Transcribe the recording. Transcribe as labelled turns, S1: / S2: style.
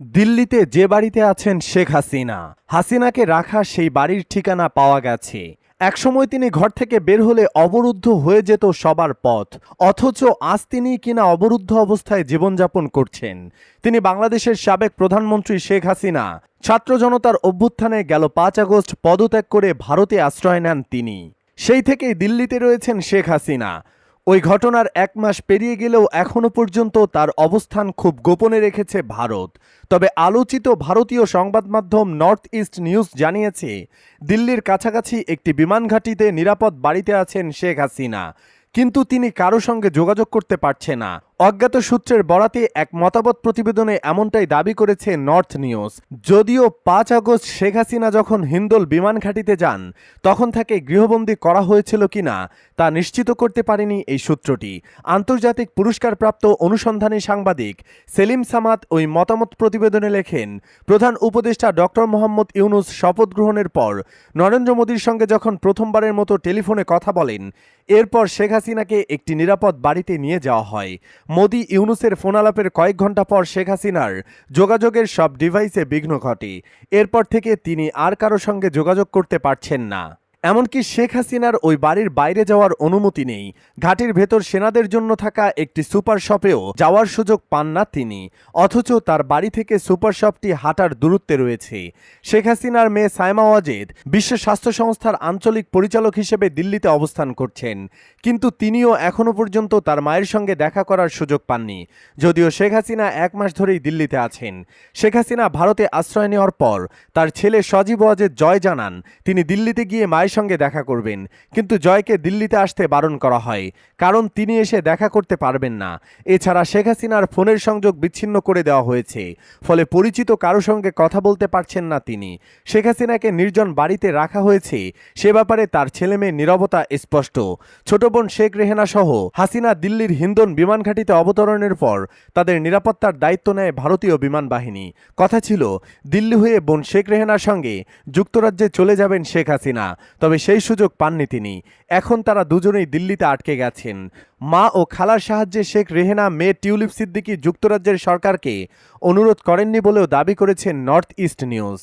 S1: দিল্লিতে যে বাড়িতে আছেন শেখ হাসিনা, হাসিনাকে রাখা সেই বাড়ির ঠিকানা পাওয়া গেছে। একসময় তিনি ঘর থেকে বের হলে অবরুদ্ধ হয়ে যেত সবার পথ, অথচ আজ তিনি কিনা অবরুদ্ধ অবস্থায় জীবনযাপন করছেন। তিনি বাংলাদেশের সাবেক প্রধানমন্ত্রী শেখ হাসিনা, ছাত্র জনতার অভ্যুত্থানে গেল পাঁচ আগস্ট পদত্যাগ করে ভারতে আশ্রয় নেন তিনি। সেই থেকেই দিল্লিতে রয়েছেন শেখ হাসিনা ওই ঘটনার এক মাস পেরিয়ে গেলেও এখনও পর্যন্ত তার অবস্থান খুব গোপনে রেখেছে ভারত। তবে আলোচিত ভারতীয় সংবাদ মাধ্যম নর্থ ইস্ট নিউজ জানিয়েছে, দিল্লির কাছাকাছি একটি বিমান ঘাঁটিতে নিরাপদ বাড়িতে আছেন শেখ হাসিনা। কিন্তু তিনি কারও সঙ্গে যোগাযোগ করতে পারছে না। অজ্ঞাত সূত্রের বরাতে এক মতামত প্রতিবেদনে এমনটাই দাবি করেছে নর্থ নিউজ। যদিও পাঁচ আগস্ট শেখ হাসিনা যখন হিন্দোল বিমান ঘাঁটিতে যান, তখন তাকে গৃহবন্দী করা হয়েছিল কিনা তা নিশ্চিত করতে পারেনি এই সূত্রটি। আন্তর্জাতিক পুরস্কারপ্রাপ্ত অনুসন্ধানী সাংবাদিক সেলিম সামাদ ওই মতামত প্রতিবেদনে লেখেন, প্রধান উপদেষ্টা ডক্টর মোহাম্মদ ইউনুস শপথ গ্রহণের পর নরেন্দ্র মোদীর সঙ্গে যখন প্রথমবারের মতো টেলিফোনে কথা বলেন, এরপর শেখ হাসিনাকে একটি নিরাপদ বাড়িতে নিয়ে যাওয়া হয়। মোদি ইউনুসের ফোনালাপের কয়েক ঘণ্টা পর শেখ হাসিনার যোগাযোগের সব ডিভাইসে বিঘ্ন ঘটে। এরপর থেকে তিনি আর কারও সঙ্গে যোগাযোগ করতে পারছেন না। এমনকি শেখ হাসিনার ওই বাড়ির বাইরে যাওয়ার অনুমতি নেই। ঘাটির ভেতর সেনাদের জন্য থাকা একটি সুপার শপেও যাওয়ার সুযোগ পান না তিনি। অথচ তার বাড়ি থেকে সুপার শপটি হাঁটার দূরত্বে রয়েছে। শেখ হাসিনার মেয়ে সাইমা ওয়াজেদ বিশ্ব স্বাস্থ্য সংস্থার আঞ্চলিক পরিচালক হিসেবে দিল্লিতে অবস্থান করছেন। কিন্তু তিনিও এখনও পর্যন্ত তার মায়ের সঙ্গে দেখা করার সুযোগ পাননি। যদিও শেখ হাসিনা এক মাস ধরেই দিল্লিতে আছেন। শেখ হাসিনা ভারতে আশ্রয় নেওয়ার পর তার ছেলে সজীব ওয়াজেদ জয় জানান, তিনি দিল্লিতে গিয়ে মায়ের সঙ্গে দেখা করবেন। কিন্তু জয়কে দিল্লিতে আসতে বারণ করা হয়। কারণ তিনি এসে দেখা করতে পারবেন না। এছাড়া শেখ হাসিনার ফোনের সংযোগ বিচ্ছিন্ন করে দেওয়া হয়েছে। ফলে পরিচিত কারও সঙ্গে কথা বলতে পারছেন না তিনি। শেখ হাসিনাকে নির্জন বাড়িতে রাখা হয়েছে। সে ব্যাপারে তার ছেলে মেয়ে নীরবতা স্পষ্ট। ছোট বোন শেখ রেহেনা সহ হাসিনা দিল্লির হিন্দন বিমান ঘাঁটিতে অবতরণের পর তাদের নিরাপত্তার দায়িত্ব নেয় ভারতীয় বিমান বাহিনী। কথা ছিল, দিল্লি হয়ে বোন শেখ রেহেনার সঙ্গে যুক্তরাজ্যে চলে যাবেন শেখ হাসিনা। তবে সেই সুযোগ পাননি তিনি। এখন তারা দুজনেই দিল্লিতে আটকে গেছেন। মা ও খালার সাহায্যে শেখ রেহেনা, মেয়ে টিউলিপ সিদ্দিকি যুক্তরাজ্যের সরকারকে অনুরোধ করেননি বলেও দাবি করেছেন নর্থ ইস্ট নিউজ।